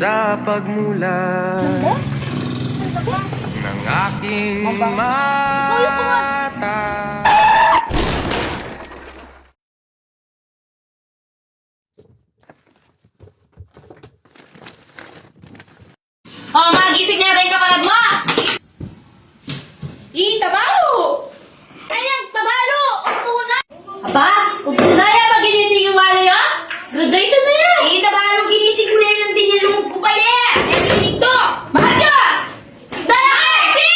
sa pagmulat ng aking mata. Oh, magising na ba yung kapatid mo? Ih, tabalo! Ayang, tabalo! Aba, utunay yan pag ginising yung wala yun? Graduation na yan! Ih, tabalo! Ginising ko na yun ang tinilong ko pa eh! Eh, ginising to! Mahal ka! Dala ka! Si!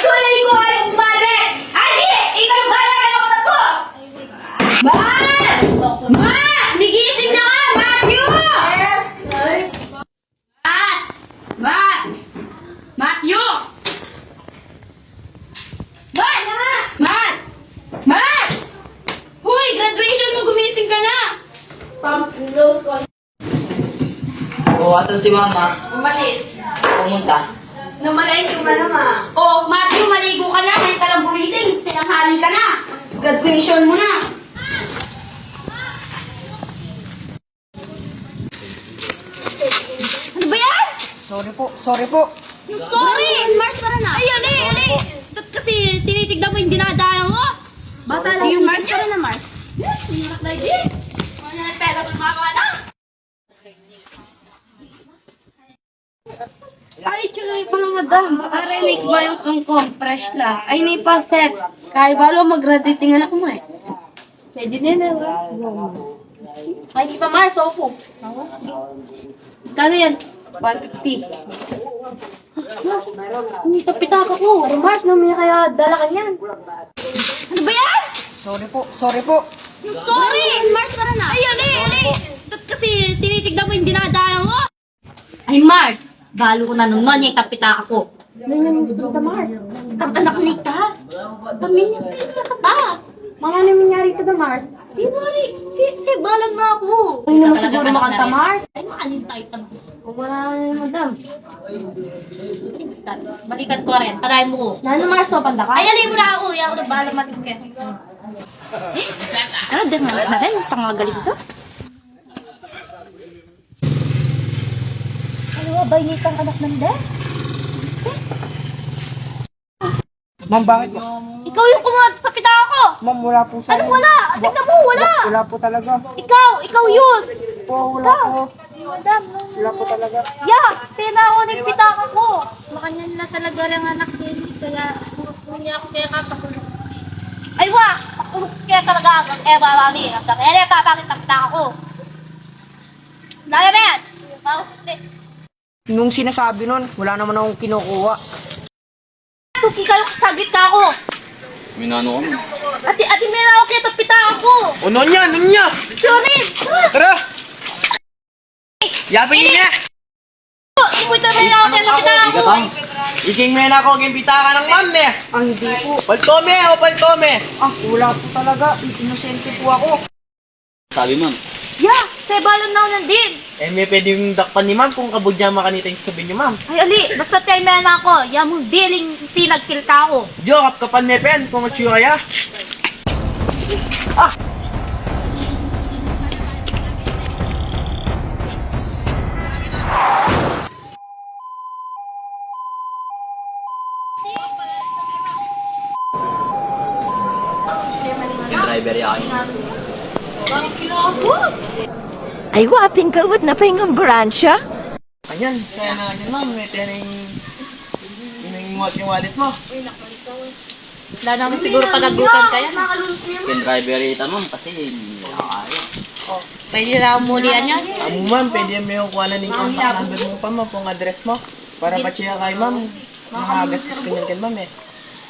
Sulay ko ay umali! Adi! Ikaw bala kay kapatid mo! Ma! Ma! Nagising na ka! Matthew! Matt! Matt! Matthew! Matt! Matt! Matt! Hoy! Graduation mo! Gumising ka na! Oo, ato si mama. Umalis. Pumunta. Namalayin yung na ma. Oh, Matthew, maligo ka na. Ngayon ka lang gumising. Tinanghali ka na. Graduation mo na. Sorry po, sorry po. Yung sorry! Mars para na. Ay, ali, ali. Ba't kasi tinitignan mo yung dinadaan mo? Bata lang yung Mars para na, Mars. Yes, minunat na. Wala na pera kung mga bata. Ay, tsaka pa nga madam. Arinig ba yung tungkong? Fresh lang. Ay, ni pa set. Kaya balo mag-graduating anak mo eh. Pwede na na. Ay, di pa Mars, opo. Kano yan? 150. Hindi tapitaka ko. Ay, Mars, namaya kaya dala ka yan. Ano ba yan? Sorry po, sorry po. Yung sorry! Mars para na. Ay, ali, ali. Ba't kasi tinitignan mo yung dinadaan mo? Ay, Mars. Balo ko na nung noon yung tapitaka ko. Mars. Ang anak ni ka. Pamilya ka ta. Mga ano nangyari ka Mars? Di bari. Si, si balag na ako. Ay naman siguro makanta Mars. Ay, makanintay tabi. Kung wala na madam. Balikan ko rin. Parahin mo ko. Nano Mars to panda ka? Ay, alay mo na ako. Iyan ako na bahala matikit. Ano, dengar na rin. Pangagaling ka. Ano ba, bayi kang anak ng de? Ma'am, bakit po? Ikaw yung kumuha sa ko. Ma'am, wala po sa... Ano wala? Tignan mo, wala. Wala po talaga. Ikaw, ikaw yun. Po, wala po. Madam, Wala po talaga. Yeah, pina ako ng pitaka ko. Makanya na talaga rin anak ni kaya hindi ako kaya kapakulong. Ay wa, pakulong kaya talaga ako. Eh, mami, hanggang ere pa, bakit ang pitaka ko? Dali ba yan? Nung sinasabi nun, wala naman akong kinukuha. Tuki kayo, saglit ka ako. Minano kami. Ati, ati, meron ako kaya itong pitaka ko. Uno niya, uno niya! Sorry! Tara! Yapin niya! Ibuto meron ako kaya itong pitaka ko. Iking men ako, gimpita ka ng ma'am eh! Ah, hindi po. Paltome o paltome! Ah, wala po talaga. Inosente po ako. Sabi ma'am. Yeah, sa balon na ako nandin. Eh, may pwede yung dakpan ni ma'am kung kabudya makanita yung sabihin niyo ma'am. Ay, ali, basta tayo meron ako. Yan mong dealing pinagkill ka ako. Diyo, kap kapan me pen, kung matsyo kaya. Yung driver yan. Ay, waping kawat na pa yung amburansya. Ayan, kaya na yun ma'am, may. Yun yung wallet yung wallet mo. Wala naman siguro panagutan kaya. Yung driver ito ma'am kasi hindi ako ayaw. Pwede na ako mulian yan. Amo ma'am, pwede may kuha na ng contact number mo pa ma'am, kung address mo. Para patsiya kay ma'am. Mga gastos ko niyan kay ma'am eh.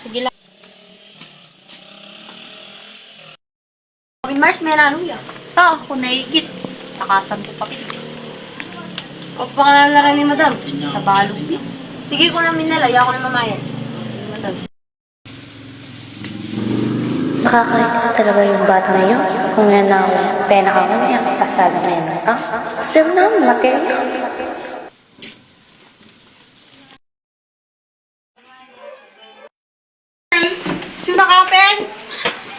Sige lang. Mars, may yan. Ta, ako naigit. Nakasan ko pa. Papakalala ni madam. Nabalo. Sige ko na minalay, ako na mamayan. Sige, madam. Nakakaritis talaga yung bat na yun. Kung yan ang pena ka mo, yung kasada na yun ka. Swim na, laki.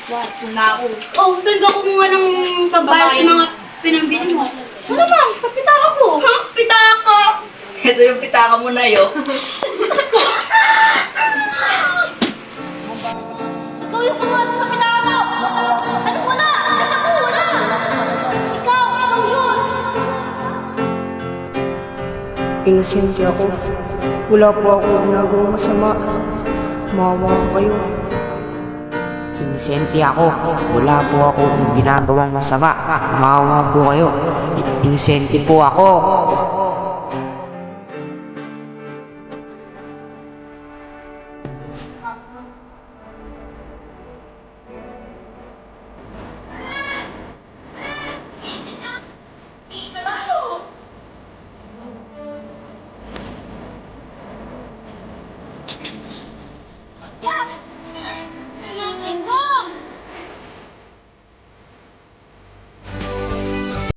Wala ako. Oh, saan ka kumuha ng pambayad sa mga pinambili mo? Ano ma'am? Sa pitaka ko. Pitaka! Ito yung pitaka mo na yo. Ikaw yung kumano sa pinaka ko! Ano wala? Ano ako? Wala! Ikaw! Ikaw yun! Inosente ako. Wala po ako ginagawang masama. Mawa kayo. Inosente ako. Wala po ako ginagawang masama. Maawa po kayo. Inosente po ako.